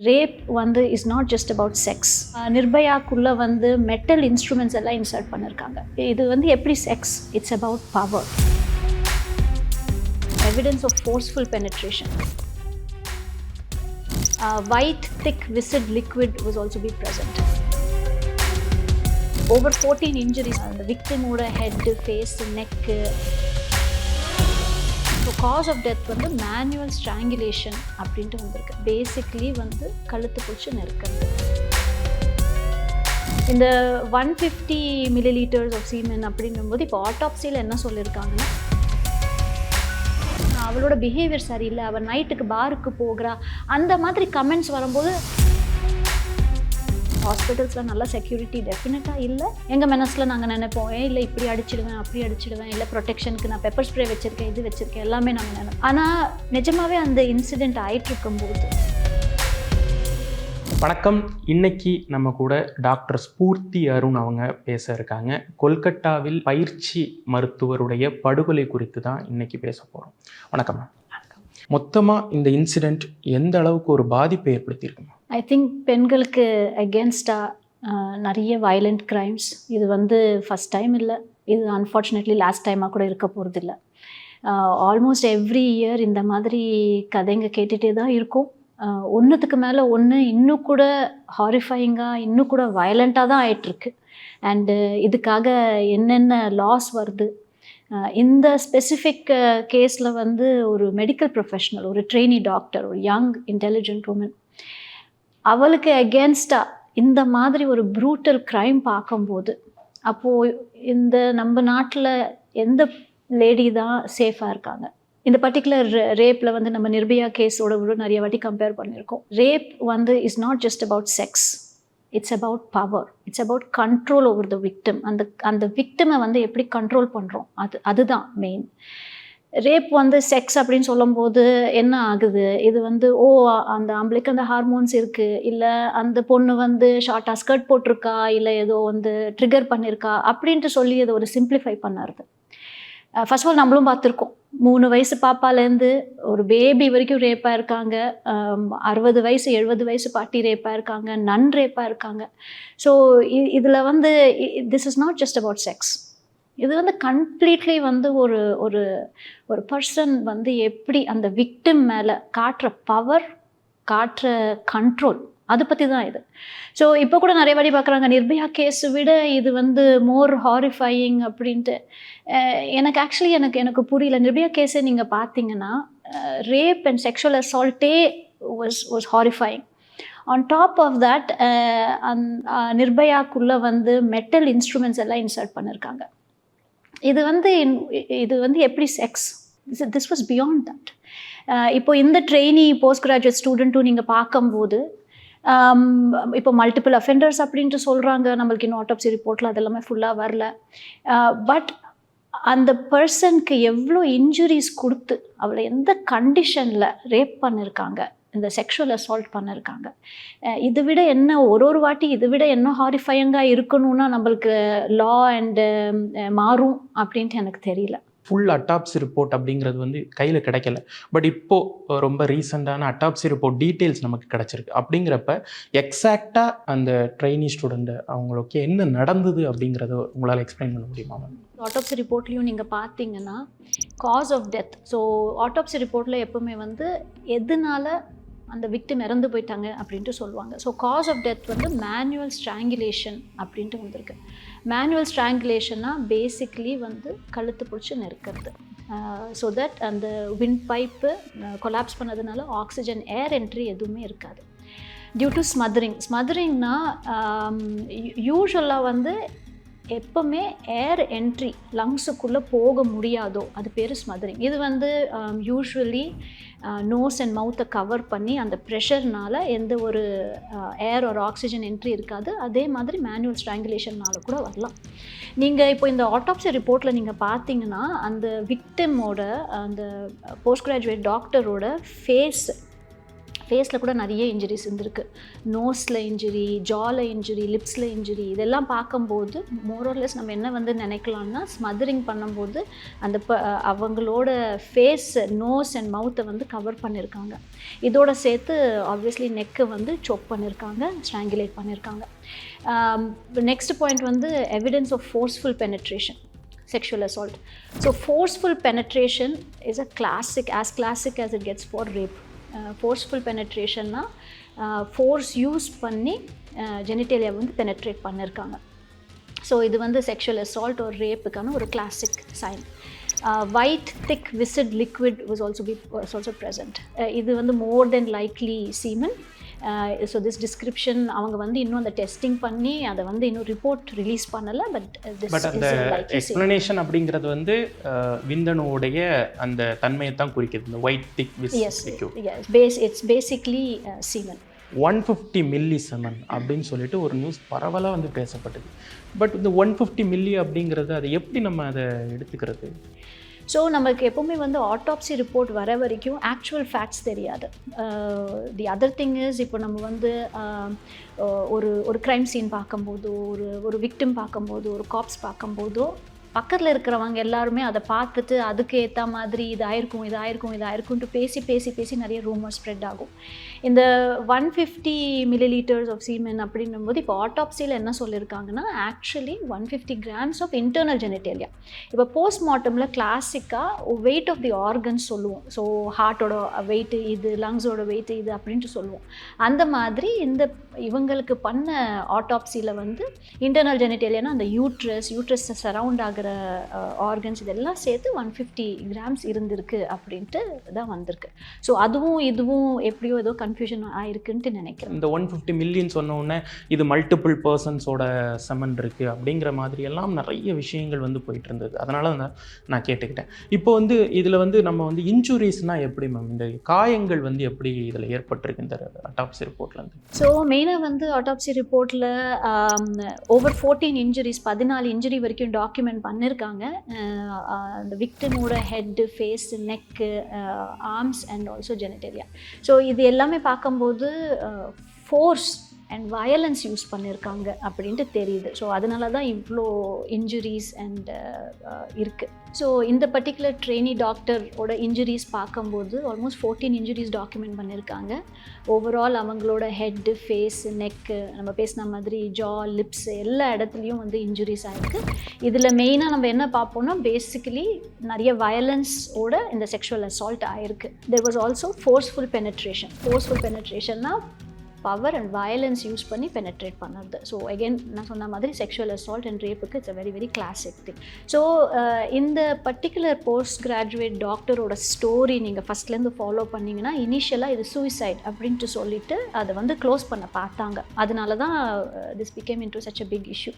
Rape வந்து is not just about sex நிர்பயாக்குள்ளே வந்து metal instruments எல்லாம் இன்சர்ட் பண்ணியிருக்காங்க இது வந்து எப்படி sex it's about power evidence of forceful penetration white thick viscid liquid was also be present over fourteen injuries அந்த விக்டிமோட head face neck so cause of death வந்து manual strangulation அப்படின்ட்டு வந்திருக்கு. Basically வந்து கழுத்து பிடிச்சி நெருக்கிறது. இந்த one fifty milliliters of semen அப்படின்னும்போது இப்போ ஆட்டோப்சியில் என்ன சொல்லியிருக்காங்கன்னா அவளோட பிஹேவியர் சரியில்லை அவள் நைட்டுக்கு பாருக்கு போகிறா அந்த மாதிரி கமெண்ட்ஸ் வரும்போது ஹாஸ்பிட்டல்ஸில் நல்ல செக்யூரிட்டி டெஃபினட்டாக இல்லை. எங்கள் மனசில் நாங்கள் நினைப்போம் ஏ இல்லை இப்படி அடிச்சிடுவேன் அப்படி அடிச்சிடுவேன் இல்லை ப்ரொடெக்ஷனுக்கு நான் பெப்பர் ஸ்ப்ரே வச்சுருக்கேன் இது வச்சுருக்கேன் எல்லாமே நாங்கள் நினைப்போம். ஆனால் நிஜமாகவே அந்த இன்சிடெண்ட் ஆயிட்டு இருக்கும்போது வணக்கம். இன்னைக்கு நம்ம கூட டாக்டர் ஸ்பூர்த்தி அருண் அவங்க பேச இருக்காங்க. கொல்கட்டாவில் பயிற்சி மருத்துவருடைய படுகொலை குறித்து தான் இன்னைக்கு பேச போகிறோம் வணக்கம். மொத்தமாக இந்த இன்சிடெண்ட் எந்த அளவுக்கு ஒரு பாதிப்பை ஏற்படுத்தியிருக்கு மேம் ஐ திங்க் பெண்களுக்கு அகேன்ஸ்டாக நிறைய வயலண்ட் க்ரைம்ஸ் இது வந்து ஃபஸ்ட் டைம் இல்லை. இது அன்ஃபார்ச்சுனேட்லி லாஸ்ட் டைமாக கூட இருக்க போகிறது இல்லை ஆல்மோஸ்ட் எவ்ரி இயர் இந்த மாதிரி கதைங்க கேட்டுகிட்டே தான் இருக்கும். ஒன்றுத்துக்கு மேலே ஒன்று இன்னும் கூட ஹாரிஃபைங்காக இன்னும் கூட வயலண்ட்டாக தான் ஆயிட்டுருக்கு. அண்டு இதுக்காக என்னென்ன லாஸ் வருது? இந்த ஸ்பெசிஃபிக் கேஸில் வந்து ஒரு மெடிக்கல் ப்ரொஃபஷனல் ஒரு ட்ரெயினி டாக்டர் ஒரு யங் இன்டெலிஜென்ட் உமன் அவளுக்கு அகேன்ஸ்டாக இந்த மாதிரி ஒரு ப்ரூட்டல் க்ரைம் பார்க்கும்போது அப்போது இந்த நம்ம நாட்டில் எந்த லேடி தான் சேஃபாக இருக்காங்க? இந்த பர்டிகுலர் ரேப்பில் வந்து நம்ம நிர்பயா கேஸோட கூட நிறைய வாட்டி கம்பேர் பண்ணியிருக்கோம். ரேப் வந்து is not just about sex it's about power it's about control over the victim அந்த அந்த விக்டமை வந்து எப்படி கண்ட்ரோல் பண்ணுறோம் அது அதுதான் மெயின் ரேப் வந்து செக்ஸ் அப்படின்னு சொல்லும்போது என்ன ஆகுது? இது வந்து ஓ அந்த ஆம்பளைக்கு அந்த ஹார்மோன்ஸ் இருக்குது இல்லை அந்த பொண்ணு வந்து ஷார்ட்டாக ஸ்கர்ட் போட்டிருக்கா? இல்லை ஏதோ வந்து ட்ரிகர் பண்ணியிருக்கா அப்படின்ட்டு சொல்லி அதை ஒரு சிம்பிளிஃபை பண்ணுறது ஃபர்ஸ்ட் ஆஃப் ஆல் நம்மளும் பார்த்துருக்கோம். மூணு வயசு பாப்பாலேருந்து ஒரு பேபி வரைக்கும் ரேப்பாக இருக்காங்க. அறுபது வயசு எழுபது வயசு பாட்டி ரேப்பாக இருக்காங்க. நன் ரேப்பாக இருக்காங்க. ஸோ இதில் வந்து this is not just about sex இது வந்து கம்ப்ளீட்லி வந்து ஒரு ஒரு ஒரு பர்சன் வந்து எப்படி அந்த விக்டிம் மேலே காட்டுற பவர் காட்டுற கண்ட்ரோல் அதை பற்றி தான் இது. ஸோ இப்போ கூட நிறைய வாட்டி பார்க்குறாங்க நிர்பயா கேஸ் விட இது வந்து மோர் ஹாரிஃபையிங் அப்படின்ட்டு. எனக்கு ஆக்சுவலி எனக்கு எனக்கு புரியல. நிர்பயா கேஸை நீங்கள் பார்த்தீங்கன்னா rape and sexual அசால்ட்டே was was horrifying on top of that and நிர்பயாக்குள்ளே வந்து மெட்டல் இன்ஸ்ட்ருமெண்ட்ஸ் எல்லாம் இன்சர்ட் பண்ணியிருக்காங்க இது வந்து இது வந்து எப்படி sex this was beyond that இப்போ இந்த ட்ரெயினி போஸ்ட் கிராஜுவேட் ஸ்டூடெண்ட்டும் நீங்கள் பார்க்கும்போது um, இப்போ மல்டிபிள் அஃபெண்டர்ஸ் அப்படின்ட்டு சொல்கிறாங்க நம்மளுக்கு இன்னும் ஆட்டோப்சி ரிப்போர்ட்டில் அதெல்லாமே ஃபுல்லாக வரல. Uh, பட் அந்த பர்சனுக்கு எவ்வளோ இன்ஜுரிஸ் கொடுத்து அவளை எந்த கண்டிஷனில் ரேப் பண்ணியிருக்காங்க இந்த செக்ஷுவல் அசால்ட் பண்ணியிருக்காங்க இதை விட என்ன ஒரு ஒரு வாட்டி இதை விட என்ன ஹாரிஃபையங்காக இருக்கணும்னா நம்மளுக்கு லா அண்டு மாறும் அப்படின்ட்டு எனக்கு தெரியல. ஃபுல் அட்டாப்சி ரிப்போர்ட் அப்படிங்கிறது வந்து கையில் கிடைக்கல. பட் இப்போது ரொம்ப ரீசெண்டான அட்டாப்சி ரிப்போர்ட் டீட்டெயில்ஸ் நமக்கு கிடச்சிருக்கு. அப்படிங்கிறப்ப எக்ஸாக்டாக அந்த ட்ரைனி ஸ்டூடெண்ட்டு அவங்களுக்கு என்ன நடந்தது அப்படிங்கிறத உங்களால் எக்ஸ்பிளைன் பண்ண முடியுமா மேம் ஆட்டோப்சி ரிப்போர்ட்லேயும் நீங்கள் பார்த்தீங்கன்னா cause of death so autopsy ரிப்போர்ட்டில் எப்போவுமே வந்து எதனால அந்த விக்டிம் இறந்து போயிட்டாங்க அப்படின்ட்டு சொல்லுவாங்க. ஸோ காஸ் ஆஃப் டெத் வந்து மேனுவல் ஸ்ட்ராங்குலேஷன் அப்படின்ட்டு வந்திருக்கு. மேனுவல் ஸ்ட்ராங்குலேஷன்னா பேசிக்லி வந்து கழுத்து பிடிச்சி நெருக்கிறது. ஸோ தட் அந்த விண்ட் பைப்பு கொலாப்ஸ் பண்ணதுனால ஆக்சிஜன் ஏர் என்ட்ரி எதுவுமே இருக்காது. டியூ டு ஸ்மதரிங் ஸ்மதரிங்னா யூஸ்வலாக வந்து எப்போவுமே ஏர் என்ட்ரி லங்ஸுக்குள்ளே போக முடியாதோ அது பேர் ஸ்மதரிங் இது வந்து யூஸ்வலி நோஸ் அண்ட் மவுத்தை கவர் பண்ணி அந்த ப்ரெஷர்னால் எந்த ஒரு ஏர் ஒரு ஆக்சிஜன் என்ட்ரி இருக்காது. அதே மாதிரி மேனுவல் ஸ்ட்ராங்குலேஷன்னால கூட வரலாம். நீங்கள் இப்போ இந்த ஆட்டோப்சி ரிப்போர்ட்டில் நீங்கள் பார்த்தீங்கன்னா அந்த விக்டிமோட அந்த போஸ்ட் கிராஜுவேட் டாக்டரோட ஃபேஸ் ஃபேஸில் கூட நிறைய இன்ஜுரிஸ் இருந்திருக்கு நோஸில் இன்ஜுரி ஜால இன்ஜுரி லிப்ஸில் இன்ஜுரி இதெல்லாம் பார்க்கும்போது மோரோர்லெஸ் நம்ம என்ன வந்து நினைக்கலாம்னா ஸ்மதரிங் பண்ணும்போது அந்த ப அவங்களோட ஃபேஸ் நோஸ் அண்ட் மவுத்தை வந்து கவர் பண்ணியிருக்காங்க இதோட சேர்த்து ஆப்வியஸ்லி நெக்கை வந்து சோக் பண்ணியிருக்காங்க ஸ்ட்ராங்குலேட் பண்ணியிருக்காங்க நெக்ஸ்ட் um, பாயிண்ட் வந்து evidence of forceful penetration sexual assault. So, forceful penetration is a classic, as classic as it gets for rape. Forceful பெனட்ரேஷன்னா force use பண்ணி genitalia வந்து பெனட்ரேட் பண்ணியிருக்காங்க ஸோ இது வந்து sexual assault ஒரு ரேப்புக்கான ஒரு classic sign white thick viscid liquid was also be was also present இது வந்து more than likely semen so this description அவங்க வந்து இன்னும் அந்த டெஸ்டிங் பண்ணி அதை வந்து இன்னும் ரிப்போர்ட் ரிலீஸ் பண்ணலை பட் பட் அந்த எக்ஸ்பிளனேஷன் அப்படிங்கிறது வந்து அஹ், விந்தணுவுடைய அந்த தன்மையை தான் குறிக்குது இந்த ஒயிட் திக் விஸ் S base it's basically semen one fifty milli semen அப்படின்னு சொல்லிட்டு ஒரு நியூஸ் பரவலாக வந்து பேசப்பட்டது. பட் இந்த ஒன் ஃபிஃப்டி மில்லி அப்படிங்கிறது அதை எப்படி நம்ம அதை எடுத்துக்கிறது? ஸோ நமக்கு எப்போவுமே வந்து ஆட்டோப்சி ரிப்போர்ட் வர வரைக்கும் ஆக்சுவல் ஃபேக்ட்ஸ் தெரியாது. தி அதர் திங் இஸ் இப்போ நம்ம வந்து uh, ஒரு ஒரு க்ரைம் சீன் பார்க்கும்போதோ ஒரு ஒரு விக்டிம் பார்க்கும்போதோ ஒரு காப்ஸ் பார்க்கும்போதோ பக்கத்தில் இருக்கிறவங்க எல்லாருமே அதை பார்த்துட்டு அதுக்கு ஏற்ற மாதிரி இது ஆயிருக்கும் இது ஆயிருக்கும் இது பேசி பேசி பேசி நிறைய ரூமர் ஸ்ப்ரெட் ஆகும். இந்த one fifty milliliters of semen அப்படின்னும் போது இப்போ ஆட்டோப்சியில் என்ன சொல்லியிருக்காங்கன்னா actually one fifty grams of internal genitalia இப்போ போஸ்ட்மார்ட்டமில் கிளாசிக்காக வெயிட் ஆஃப் தி ஆர்கன்ஸ் சொல்லுவோம். ஸோ ஹார்ட்டோட வெயிட்டு இது லங்ஸோட வெயிட்டு இது அப்படின்ட்டு சொல்லுவோம். அந்த மாதிரி இந்த இவங்களுக்கு பண்ண ஆட்டோப்சியில் வந்து இன்டர்னல் ஜெனிட்டேலியானா அந்த யூட்ரஸ் யூட்ரஸ் சரவுண்ட் ஆகிற ஆர்கன்ஸ் இதெல்லாம் சேர்த்து ஒன் ஃபிஃப்டி கிராம்ஸ் இருந்திருக்கு அப்படின்ட்டு தான் வந்திருக்கு. ஸோ அதுவும் இதுவும் எப்படியோ ஏதோ கன்ஃபியூஷன் ஆயிருக்குன்ட்டு நினைக்கிறேன். இந்த ஒன் ஃபிஃப்டி மில்லியன் சொன்ன உடனே இது மல்டிபிள் பர்சன்ஸோட செமன் இருக்குது அப்படிங்கிற மாதிரி எல்லாம் நிறைய விஷயங்கள் வந்து போயிட்டு இருந்தது. அதனால தான் நான் கேட்டுக்கிட்டேன். இப்போ வந்து இதில் வந்து நம்ம வந்து இன்ஜுரிஸ்னால் எப்படி மேம் இந்த காயங்கள் வந்து எப்படி இதில் ஏற்பட்டிருக்கு இந்த அட்டாப்சி ரிப்போர்ட்லேருந்து ஸோ மெயினாக வந்து ஆட்டோப்சி ரிப்போர்ட்டில் ஓவர் ஃபோர்டீன் இன்ஜுரிஸ் பதினாலு இன்ஜுரி வரைக்கும் டாக்குமெண்ட் பண்ணியிருக்காங்க அந்த விக்டிமோட head face neck arms and also genitalia so இது எல்லாமே பார்க்கும்போது ஃபோர்ஸ் அண்ட் வயலன்ஸ் யூஸ் பண்ணியிருக்காங்க அப்படின்ட்டு தெரியுது. ஸோ அதனால தான் இவ்வளோ இன்ஜுரிஸ் அண்ட் uh, uh, இருக்குது ஸோ இந்த பர்டிகுலர் ட்ரெயினி டாக்டரோட இன்ஜுரிஸ் பார்க்கும்போது ஆல்மோஸ்ட் ஃபோர்டீன் இன்ஜுரிஸ் டாக்குமெண்ட் பண்ணியிருக்காங்க ஓவரால் அவங்களோட ஹெட்டு ஃபேஸ் நெக்கு நம்ம பேசின மாதிரி ஜா லிப்ஸ் எல்லா இடத்துலையும் வந்து இன்ஜுரிஸ் ஆகிருக்கு இதில் மெயினாக நம்ம என்ன பார்ப்போம்னா பேசிக்கலி நிறைய வயலன்ஸோட இந்த செக்ஷுவல் அசால்ட் ஆயிருக்கு. There was also forceful penetration forceful பெனட்ரேஷன்னா power and violence use பண்ணி பெனட்ரேட் பண்ணுறது. ஸோ எகெயின் நான் சொன்ன மாதிரி sexual assault and ரேப்புக்கு it's a very very classic thing so இந்த பர்டிகுலர் போஸ்ட் கிராஜுவேட் டாக்டரோட ஸ்டோரி நீங்கள் ஃபஸ்ட்லேருந்து ஃபாலோ பண்ணிங்கன்னா இனிஷியலாக இது சூசைட் அப்படின்ட்டு சொல்லிட்டு அதை வந்து க்ளோஸ் பண்ண பார்த்தாங்க. அதனால தான் this became into such a big issue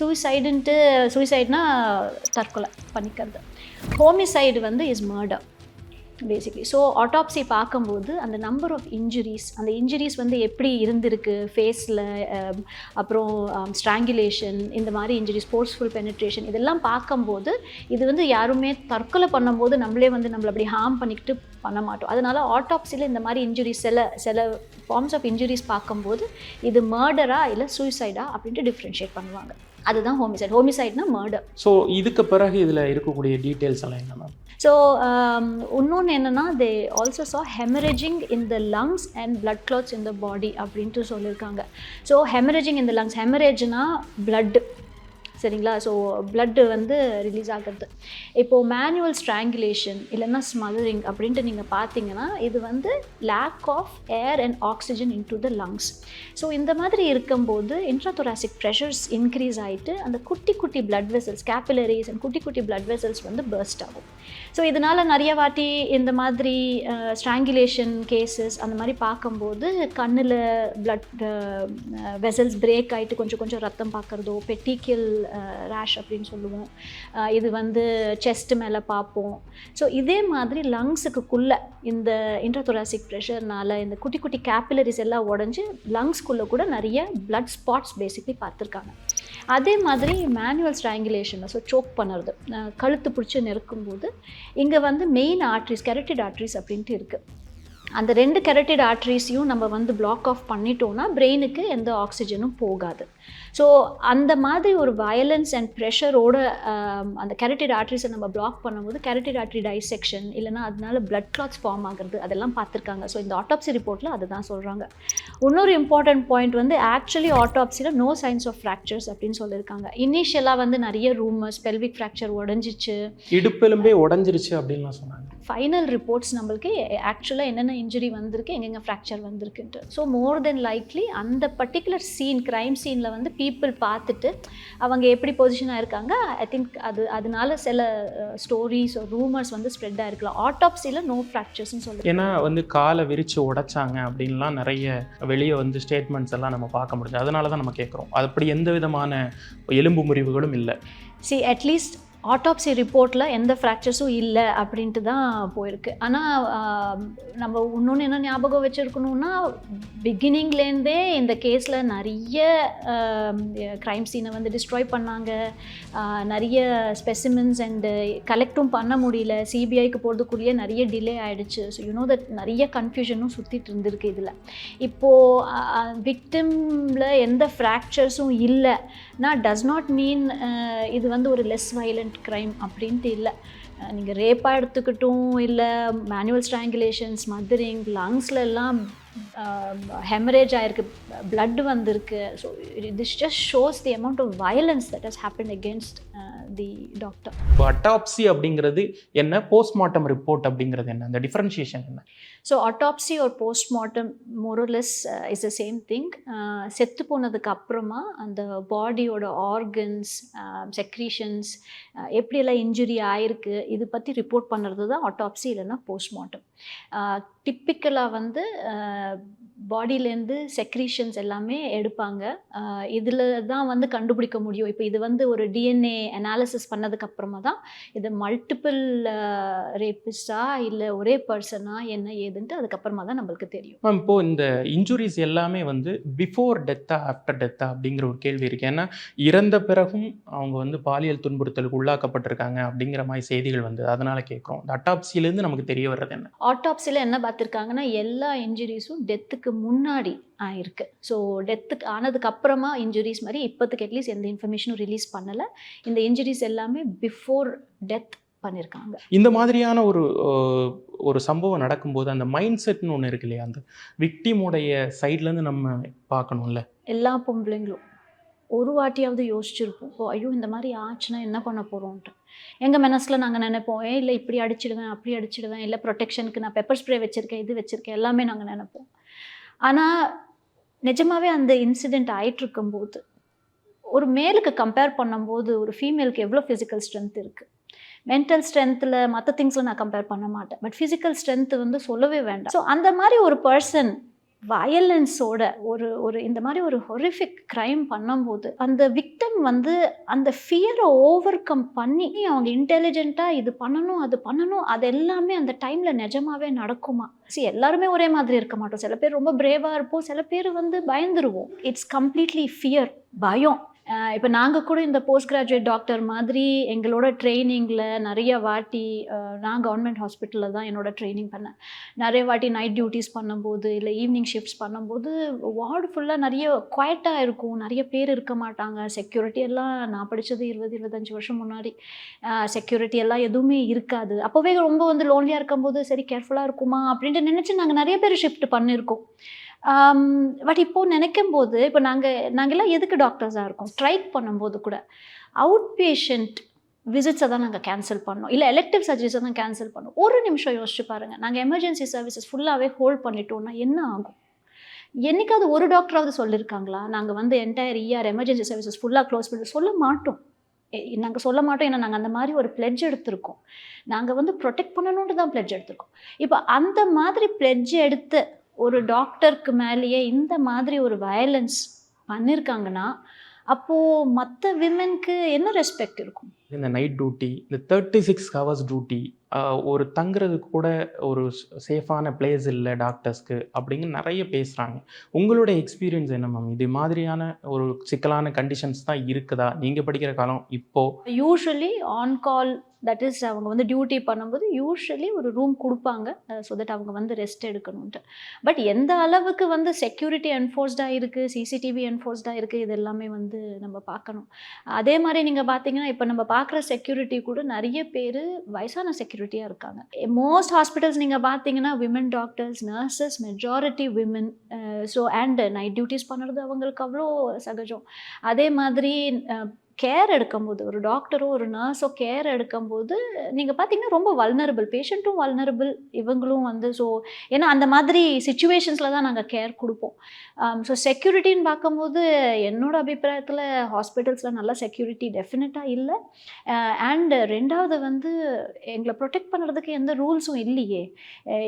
சூசைடுன்ட்டு சூசைட்னா தற்கொலை பண்ணிக்கிறது. ஹோமிசைடு வந்து is murder basically so autopsy பார்க்கும்போது அந்த நம்பர் ஆஃப் இன்ஜுரிஸ் அந்த இன்ஜுரிஸ் வந்து எப்படி இருந்திருக்கு? ஃபேஸில் um, அப்புறம் um, ஸ்ட்ராங்குலேஷன் இந்த மாதிரி இன்ஜுரிஸ் ஃபோர்ஸ்ஃபுல் பெனிட்ரேஷன் இதெல்லாம் பார்க்கும்போது இது வந்து யாருமே தற்கொலை பண்ணும்போது நம்மளே வந்து நம்மளை அப்படி ஹார்ம் பண்ணிக்கிட்டு பண்ண மாட்டோம். அதனால் ஆட்டோப்சியில் இந்த மாதிரி இன்ஜுரிஸ் சில சில ஃபார்ம்ஸ் ஆஃப் இன்ஜுரிஸ் பார்க்கும்போது இது மர்டரா இல்லை சூசைடா அப்படின்ட்டு டிஃப்ரென்ஷியேட் பண்ணுவாங்க. அதுதான் ஹோமிசைட் ஹோமிசைட்னா மர்டர் ஸோ இதுக்கு பிறகு இதில் இருக்கக்கூடிய டீட்டெயில்ஸ் எல்லாம் என்ன மேம் ஸோ இன்னொன்று என்னென்னா they also saw haemorrhaging in the lungs and blood clots in the body அப்படின்ட்டு சொல்லியிருக்காங்க. So haemorrhaging in the lungs ஹெமரேஜ்னா blood சரிங்களா? ஸோ பிளட்டு வந்து ரிலீஸ் ஆகிறது. இப்போது மேனுவல் ஸ்ட்ராங்குலேஷன் இல்லைன்னா ஸ்மதரிங் அப்படின்ட்டு நீங்கள் பார்த்தீங்கன்னா இது வந்து lack of air and oxygen into the lungs so இந்த மாதிரி இருக்கும்போது இன்ட்ராதொராசிக் ப்ரெஷர்ஸ் இன்க்ரீஸ் ஆகிட்டு அந்த குட்டி குட்டி பிளட் வெசல்ஸ் capillaries அண்ட் குட்டி குட்டி பிளட் வெசல்ஸ் வந்து burst ஆகும். ஸோ இதனால் நிறைய வாட்டி இந்த மாதிரி ஸ்ட்ராங்குலேஷன் கேசஸ் அந்த மாதிரி பார்க்கும்போது கண்ணில் பிளட் வெசல்ஸ் பிரேக் ஆகிட்டு கொஞ்சம் கொஞ்சம் ரத்தம் பார்க்குறதோ பெட்டிக்கல் ரேஷ் அப்படின்னு சொல்லுவோம். இது வந்து செஸ்ட் மேலே பார்ப்போம். ஸோ இதே மாதிரி லங்ஸுக்குள்ளே இந்த இன்ட்ரதொராசிக் ப்ரெஷர்னால இந்த குட்டி குட்டி கேபிலரிஸ் எல்லாம் உடஞ்சி லங்ஸ்க்குள்ளே கூட நிறைய பிளட் ஸ்பாட்ஸ் பேசிக்லி பார்த்துருக்காங்க. அதே மாதிரி மேனுவல் ஸ்ட்ராங்குலேஷன் ஸோ சோக் பண்ணுறது கழுத்து பிடிச்சி நெருக்கும்போது இங்கே வந்து மெயின் ஆர்ட்ரிஸ் கெரட்டிட் ஆர்ட்ரிஸ் அப்படின்ட்டு இருக்குது அந்த ரெண்டு கெரட்டிட் ஆர்ட்ரிஸையும் நம்ம வந்து பிளாக் ஆஃப் பண்ணிட்டோம்னா பிரெயினுக்கு எந்த ஆக்சிஜனும் போகாது. ஸோ அந்த மாதிரி ஒரு வயலன்ஸ் அண்ட் ப்ரெஷரோட அந்த கெரட்டிட் ஆர்ட்ரிஸை நம்ம பிளாக் பண்ணும்போது கெரட்டிட் ஆர்ட்ரி டைசெக்ஷன் இல்லைனா அதனால பிளட் கிளாத்ஸ் ஃபார்ம் ஆகுறது அதெல்லாம் பார்த்துருக்காங்க. ஸோ இந்த ஆட்டோப்சி ரிப்போர்ட்டில் அதுதான் சொல்கிறாங்க இன்னொரு இம்பார்ட்டன்ட் பாயிண்ட் வந்து ஆக்சுவலி ஆட்டோப்சியில் நோ சைன்ஸ் ஆஃப் ஃப்ராக்சர்ஸ் அப்படின்னு சொல்லியிருக்காங்க. இனிஷியலாக வந்து நிறைய ரூமர்ஸ் பெல்விக் ஃப்ராக்சர் உடஞ்சிச்சு. இடுப்பெலும்பே உடஞ்சிருச்சு அப்படின்லாம் சொன்னாங்க. ஃபைனல் ரிப்போர்ட்ஸ் நம்மளுக்கு ஆக்சுவலாக என்னென்ன இன்ஜுரி வந்திருக்கு எங்கெங்கே ஃப்ராக்சர் வந்திருக்குன்ட்டு. ஸோ மோர் தென் லைக்லி அந்த பர்டிகுலர் சீன் க்ரைம் சீனில் வந்து பீப்புள் பார்த்துட்டு அவங்க எப்படி பொசிஷனாக இருக்காங்க ஐ திங்க் அது அதனால சில ஸ்டோரிஸ் ரூமர்ஸ் வந்து ஸ்ப்ரெட் ஆகிருக்கலாம் ஆட்டோப்சியில் நோ ஃப்ராக்சர்ஸ்னு சொல்லி ஏன்னா வந்து காலை விரிச்சு உடைச்சாங்க அப்படின்லாம் நிறைய வெளியே வந்து ஸ்டேட்மெண்ட்ஸ் எல்லாம் நம்ம பார்க்க முடியுது அதனால தான் நம்ம கேட்குறோம். அப்படி எந்த விதமான எலும்பு முறிவுகளும் இல்லை. சி அட்லீஸ்ட் ஆட்டோப்சி ரிப்போர்ட்டில் எந்த ஃப்ராக்சர்ஸும் இல்லை அப்படின்ட்டு தான் போயிருக்கு. ஆனால் நம்ம இன்னொன்று என்ன ஞாபகம் வச்சுருக்கணும்னா பிகினிங்லேருந்தே இந்த கேஸில் நிறைய க்ரைம் சீனை வந்து டிஸ்ட்ராய் பண்ணாங்க. நிறைய ஸ்பெசிமென்ஸ் அண்டு கலெக்டும் பண்ண முடியல. சிபிஐக்கு போகிறதுக்குள்ளேயே நிறைய டிலே ஆயிடுச்சு. ஸோ யூனோ தட் நிறைய கன்ஃபியூஷனும் சுற்றிட்டு இருந்திருக்கு இதில். இப்போது விக்டிமில் எந்த ஃப்ராக்சர்ஸும் இல்லைனா டஸ் நாட் மீன் இது வந்து ஒரு லெஸ் ஹேட் க்ரைம் அப்படின்ட்டு இல்லை. நீங்கள் ரேப்பாக எடுத்துக்கிட்டும் இல்லை மேனுவல் ஸ்ட்ராங்குலேஷன்ஸ் மதரிங் லங்ஸில் எல்லாம் ஹெமரேஜ் ஆகிருக்கு பிளட் வந்திருக்கு. So this just shows the amount of violence that has happen against the doctor இப்போ அட்டாப்சி அப்படிங்கிறது என்ன? போஸ்ட்மார்ட்டம் ரிப்போர்ட் அப்படிங்கிறது என்ன? அந்த டிஃபரன்ஷியேஷன் என்ன? ஸோ ஆட்டாப்சி ஒரு postmortem more or less is the same thing செத்து போனதுக்கு அப்புறமா அந்த பாடியோட ஆர்கன்ஸ் செக்ரீஷன்ஸ் எப்படியெல்லாம் இன்ஜுரி ஆயிருக்கு இது பற்றி ரிப்போர்ட் பண்ணுறது தான் ஆட்டாப்சி இல்லைன்னா போஸ்ட்மார்ட்டம் டிப்பிக்கலாக வந்து பாடியிலேருந்து செக்ரீஷன்ஸ் எல்லாமே எடுப்பாங்க. இதில் தான் வந்து கண்டுபிடிக்க முடியும். இப்போ இது வந்து ஒரு டிஎன்ஏ அனாலிசிஸ் பண்ணதுக்கப்புறமா தான் இது மல்டிபிள் ரேப்பிஸ்டா இல்லை ஒரே பர்சனா என்ன ஏதுன்ட்டு அதுக்கப்புறமா தான் நம்மளுக்கு தெரியும். மேம் இப்போது இந்த இன்ஜுரிஸ் எல்லாமே வந்து பிஃபோர் டெத்தா ஆஃப்டர் டெத்தா அப்படிங்கிற ஒரு கேள்வி இருக்கு. ஏன்னா இறந்த பிறகும் அவங்க வந்து பாலியல் துன்புறுத்தலுக்கு உள்ளாக்கப்பட்டிருக்காங்க அப்படிங்கிற மாதிரி செய்திகள் வந்து அதனால் கேட்குறோம். இந்த நமக்கு தெரிய வர்றது என்ன? ஆட்டாப்சியில் என்ன பார்த்துருக்காங்கன்னா எல்லா இன்ஜுரிஸும் டெத்துக்கு முன்னாடி ஆயிருக்கு. ஸோ டெத்துக்கு ஆனதுக்கு அப்புறமா இன்ஜுரிஸ் மாதிரி இப்போதைக்கு அட்லீஸ்ட் எந்த இன்ஃபர்மேஷனும் ரிலீஸ் பண்ணலை. இந்த இன்ஜுரிஸ் எல்லாமே பிஃபோர் டெத் பண்ணியிருக்காங்க இந்த மாதிரியான ஒரு ஒரு சம்பவம் நடக்கும்போது அந்த மைண்ட் செட்னு ஒன்று இருக்கு இல்லையா? அந்த விக்டிமுடைய சைட்லேருந்து நம்ம பார்க்கணும்ல? எல்லா பொம்பளைங்களும். ஒரு வாட்டியாவது யோசிச்சிருப்போம். ஓ ஐயோ இந்த மாதிரி ஆச்சுன்னா என்ன பண்ண போகிறோன்ட்டு எங்கள் மனசில் நாங்கள் நினைப்போம் ஏ இல்லை இப்படி அடிச்சிடுவேன் அப்படி அடிச்சிடுவேன் இல்லை ப்ரொடெக்ஷனுக்கு நான் பெப்பர் ஸ்ப்ரே வச்சுருக்கேன் இது வச்சுருக்கேன் எல்லாமே நாங்கள் நினைப்போம். ஆனால் நிஜமாவே அந்த இன்சிடெண்ட் ஆகிட்டு இருக்கும்போது ஒரு மேலுக்கு கம்பேர் பண்ணும்போது ஒரு ஃபீமேலுக்கு எவ்வளோ ஃபிசிக்கல் ஸ்ட்ரென்த் இருக்குது மென்டல் ஸ்ட்ரென்த்தில் மற்ற திங்ஸில் நான் கம்பேர் பண்ண மாட்டேன். பட் ஃபிசிக்கல் ஸ்ட்ரென்த் வந்து சொல்லவே வேண்டாம். ஸோ அந்த மாதிரி ஒரு பர்சன் வயலன்ஸோட ஒரு ஒரு இந்த மாதிரி ஒரு ஹொரிஃபிக் க்ரைம் பண்ணும்போது அந்த விக்டம் வந்து அந்த ஃபியரை ஓவர் கம் பண்ணி அவங்க இன்டெலிஜென்ட்டாக இது பண்ணணும் அது பண்ணணும் அது எல்லாமே அந்த டைமில் நிஜமாவே நடக்குமா? சி எல்லாருமே ஒரே மாதிரி இருக்க மாட்டோம். சில பேர் ரொம்ப பிரேவாக இருப்போம். சில பேர் வந்து பயந்துருவோம். இட்ஸ் கம்ப்ளீட்லி ஃபியர் பயம். இப்போ நாங்கள் கூட இந்த போஸ்ட் கிராஜுவேட் டாக்டர் மாதிரி எங்களோட ட்ரைனிங்கில் நிறைய வாட்டி நான் கவர்மெண்ட் ஹாஸ்பிட்டலில் தான் என்னோட ட்ரைனிங் பண்ணேன். நிறைய வாட்டி நைட் டியூட்டிஸ் பண்ணும்போது இல்லை ஈவினிங் ஷிஃப்ட்ஸ் பண்ணும்போது வார்டு ஃபுல்லாக நிறைய குவாய்ட்டாக இருக்கும். நிறைய பேர் இருக்க மாட்டாங்க. செக்யூரிட்டி எல்லாம் நான் படித்தது இருபது இருபத்தஞ்சி வருஷம் முன்னாடி. செக்யூரிட்டி எல்லாம் எதுவுமே இருக்காது. அப்போவே ரொம்ப வந்து லோன்லியாக இருக்கும்போது சரி கேர்ஃபுல்லாக இருக்குமா? அப்படின்ட்டு நினச்சி நாங்கள் நிறைய பேர் ஷிஃப்ட் பண்ணியிருக்கோம். பட் இப்போது நினைக்கும் போது இப்போ நாங்கள் நாங்கள்லாம் எதுக்கு டாக்டர்ஸாக இருக்கோம்? ஸ்ட்ரைக் பண்ணும்போது கூட அவுட் பேஷண்ட் விசிட்ஸை தான் நாங்கள் கேன்சல் பண்ணோம். இல்லை எலெக்டிவ் சர்ஜரிஸை தான் கேன்சல் பண்ணோம். ஒரு நிமிஷம் யோசிச்சு பாருங்கள் நாங்கள் எமர்ஜென்சி சர்வீசஸ் ஃபுல்லாகவே ஹோல்ட் பண்ணிட்டோம்னா என்ன ஆகும்? என்னைக்காவது ஒரு டாக்டராவது சொல்லியிருக்காங்களா நாங்கள் வந்து என்டையர் இஆர் எமர்ஜென்சி சர்வீசஸ் ஃபுல்லாக க்ளோஸ் பண்ணி சொல்ல மாட்டோம். நாங்கள் சொல்ல மாட்டோம். ஏன்னா நாங்கள் அந்த மாதிரி ஒரு பிளெட்ஜ் எடுத்திருக்கோம். நாங்கள் வந்து ப்ரொடெக்ட் பண்ணணுன்ட்டு தான் பிளெட்ஜ் எடுத்திருக்கோம். இப்போ அந்த மாதிரி பிளெட்ஜ் எடுத்து ஒரு டாக்டருக்கு மேலேயே இந்த மாதிரி ஒரு வயலன்ஸ் பண்ணியிருக்காங்கன்னா அப்போது மற்ற விமென்க்கு என்ன ரெஸ்பெக்ட் இருக்கும்? இந்த நைட் டியூட்டி இந்த தேர்ட்டி சிக்ஸ் ஹவர்ஸ் டியூட்டி ஒரு தங்குறதுக்கு கூட ஒரு சேஃபான பிளேஸ் இல்லை டாக்டர்ஸ்க்கு அப்படிங்க நிறைய பேசுகிறாங்க உங்களோட எக்ஸ்பீரியன்ஸ் என்ன மேம் இது மாதிரியான ஒரு சிக்கலான கண்டிஷன்ஸ் தான் இருக்குதா? நீங்கள் படிக்கிற காலம் இப்போ? Usually on call that is அவங்க வந்து டியூட்டி பண்ணும்போது யூஸ்வலி ஒரு ரூம் கொடுப்பாங்க. Uh, ஸோ தட் அவங்க வந்து ரெஸ்ட் எடுக்கணுன்ட்டு பட் எந்த அளவுக்கு வந்து செக்யூரிட்டி என்ஃபோர்ஸ்டாக இருக்குது சிசிடிவி என்ஃபோர்ஸ்டாக இருக்குது இது எல்லாமே வந்து நம்ம பார்க்கணும். அதே மாதிரி நீங்கள் பார்த்தீங்கன்னா இப்போ நம்ம பார்க்குற செக்யூரிட்டி கூட நிறைய பேர் வயசான செக்யூரிட்டியாக இருக்காங்க. மோஸ்ட் ஹாஸ்பிட்டல்ஸ் நீங்கள் பார்த்தீங்கன்னா women doctors nurses majority women so and night duties பண்ணுறது அவங்களுக்கு அவ்வளோ சகஜம். அதே மாதிரி uh, கேர் எடுக்கும்போது ஒரு டாக்டரோ ஒரு நர்ஸோ கேர் எடுக்கும்போது நீங்கள் பார்த்தீங்கன்னா ரொம்ப வல்னரபிள் பேஷண்ட்டும் வல்னரபிள் இவங்களும் வந்து ஸோ ஏன்னா அந்த மாதிரி சுச்சுவேஷன்ஸில் தான் நாங்கள் கேர் கொடுப்போம். Um, ஸோ செக்யூரிட்டின்னு பார்க்கும்போது என்னோட அபிப்பிராயத்தில் ஹாஸ்பிட்டல்ஸில் நல்ல செக்யூரிட்டி டெஃபினட்டாக இல்லை. அண்டு ரெண்டாவது வந்து எங்களை ப்ரொடெக்ட் பண்ணுறதுக்கு எந்த ரூல்ஸும் இல்லையே.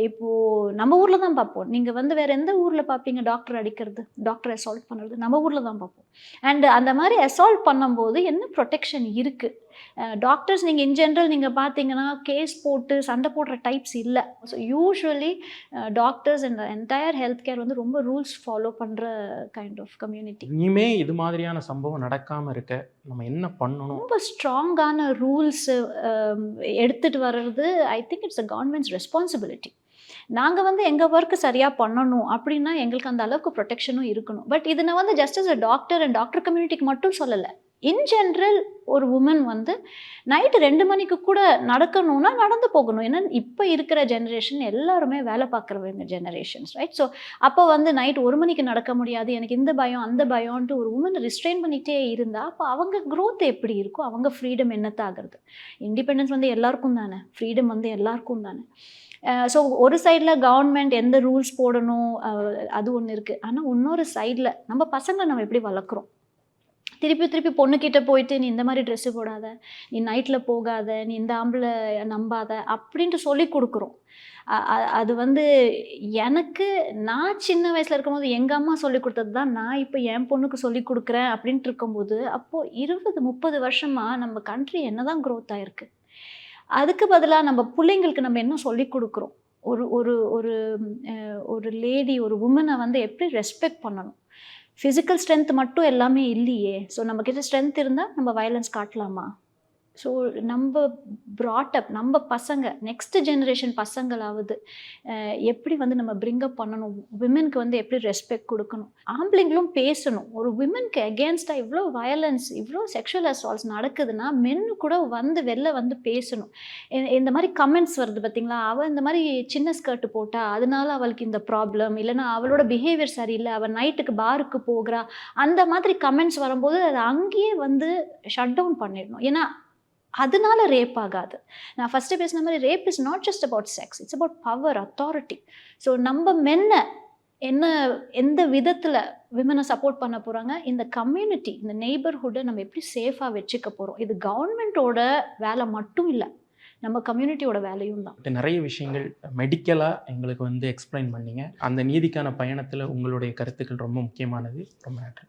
இப்போது நம்ம ஊரில் தான் பார்ப்போம். நீங்கள் வந்து வேறு எந்த ஊரில் பார்ப்பீங்க டாக்டர் அடிக்கிறது? டாக்டர் அசால்ட் பண்ணுறது நம்ம ஊரில் தான் பார்ப்போம். அண்ட் அந்த மாதிரி அசால்ட் பண்ணும்போது என்ன ப்ரொடெக்ஷன் இருக்குது டாக்டர்ஸ் நீங்கள் இன் ஜென்ரல் நீங்கள் பார்த்தீங்கன்னா கேஸ் போட்டு சண்டை போடுற டைப்ஸ் இல்லை. So usually doctors and entire health care வந்து ரொம்ப ரூல்ஸ் ஃபாலோ பண்ணுற கைண்ட் ஆஃப் கம்யூனிட்டி இனிமே இது மாதிரியான சம்பவம் நடக்காம இருக்க நம்ம என்ன பண்ணணும்? ரொம்ப ஸ்ட்ராங்கான ரூல்ஸ் எடுத்துகிட்டு வர்றது I think it's a government's responsibility நாங்கள் வந்து எங்கள் ஒர்க்கு சரியாக பண்ணணும் அப்படின்னா எங்களுக்கு அந்த அளவுக்கு ப்ரொடெக்ஷனும் இருக்கணும். பட் இது நான் வந்து just as a doctor and doctor கம்யூனிட்டிக்கு மட்டும் சொல்லலை. இன் ஜென்ரல் ஒரு உமன் வந்து நைட்டு ரெண்டு மணிக்கு கூட நடக்கணும்னா நடந்து போகணும். ஏன்னா இப்போ இருக்கிற ஜெனரேஷன் எல்லாருமே வேலை பார்க்குறவங்க ஜெனரேஷன்ஸ் ரைட் ஸோ அப்போ வந்து நைட் ஒரு மணிக்கு நடக்க முடியாது. எனக்கு இந்த பயம் அந்த பயம்ன்ட்டு ஒரு உமன் ரிஸ்ட்ரெயின் பண்ணிகிட்டே இருந்தால் அப்போ அவங்க க்ரோத் எப்படி இருக்கும் அவங்க ஃப்ரீடம் என்னத்தாகிறது? இண்டிபெண்டன்ஸ் வந்து எல்லாருக்கும் தானே? ஃப்ரீடம் வந்து எல்லாருக்கும் தானே? ஸோ ஒரு சைடில் கவர்மெண்ட் எந்த ரூல்ஸ் போடணும் அது ஒன்று இருக்குது ஆனால் இன்னொரு சைடில் நம்ம பசங்களை நம்ம எப்படி வளர்க்குறோம்? திருப்பி திருப்பி பொண்ணுக்கிட்ட போயிட்டு நீ இந்த மாதிரி ட்ரெஸ்ஸு போடாத நீ நைட்டில் போகாத நீ இந்த ஆம்பளை நம்பாத அப்படின்ட்டு சொல்லி கொடுக்குறோம். அது வந்து எனக்கு நான் சின்ன வயசில் இருக்கும்போது எங்கள் அம்மா சொல்லி கொடுத்தது தான் நான் இப்போ என் பொண்ணுக்கு சொல்லி கொடுக்குறேன் அப்படின்ட்டு இருக்கும்போது அப்போது இருபது முப்பது வருஷமாக நம்ம கண்ட்ரி என்ன தான் க்ரோத் ஆகிருக்கு அதுக்கு பதிலாக நம்ம பிள்ளைங்களுக்கு நம்ம என்ன சொல்லி கொடுக்குறோம்? ஒரு ஒரு ஒரு ஒரு லேடி ஒரு உமனை வந்து எப்படி ரெஸ்பெக்ட் பண்ணணும்? ஃபிசிக்கல் ஸ்ட்ரென்த் மட்டும் எல்லாமே இல்லையே. ஸோ நம்மக்கிட்ட ஸ்ட்ரென்த் இருந்தால் நம்ம வயலன்ஸ் காட்டலாமா? ஸோ நம்ம ப்ராட்டப் நம்ம பசங்க நெக்ஸ்ட் ஜெனரேஷன் பசங்களாவது எப்படி வந்து நம்ம பிரிங்கப் பண்ணணும்? விமனுக்கு வந்து எப்படி ரெஸ்பெக்ட் கொடுக்கணும்? ஆம்பளைங்களும் பேசணும். ஒரு விமனுக்கு அகேன்ஸ்டாக இவ்வளோ வயலன்ஸ் இவ்வளோ செக்ஷுவல் அசால்ட்ஸ் நடக்குதுன்னா மென்னு கூட வந்து வெளில வந்து பேசணும். இந்த- இந்த மாதிரி கமெண்ட்ஸ் வருது பார்த்தீங்களா அவள் இந்த மாதிரி சின்ன ஸ்கர்ட் போட்டா அதனால அவளுக்கு இந்த ப்ராப்ளம் இல்லைனா அவளோட பிஹேவியர் சரியில்லை. அவள் நைட்டுக்கு பாருக்கு போகிறா. அந்த மாதிரி கமெண்ட்ஸ் வரும்போது அதை அங்கேயே வந்து ஷட் டவுன் பண்ணிடணும். ஏன்னா அதனால ரேப் ஆகாது. நான் ஃபஸ்ட்டு பேசின மாதிரி rape is not just about sex it's about power authority so நம்ம மென்ன என்ன எந்த விதத்தில் விமனை சப்போர்ட் பண்ண போகிறாங்க இந்த கம்யூனிட்டி இந்த நெய்பர்ஹுட்டை நம்ம எப்படி சேஃபாக வச்சுக்க போகிறோம் இது கவர்மெண்ட்டோட வேலை மட்டும் இல்லை நம்ம கம்யூனிட்டியோட வேலையும் தான். நிறைய விஷயங்கள் மெடிக்கலாக எங்களுக்கு வந்து எக்ஸ்பிளைன் பண்ணீங்க. அந்த நீதிக்கான பயணத்தில் உங்களுடைய கருத்துக்கள் ரொம்ப முக்கியமானது. ரொம்ப நன்றி.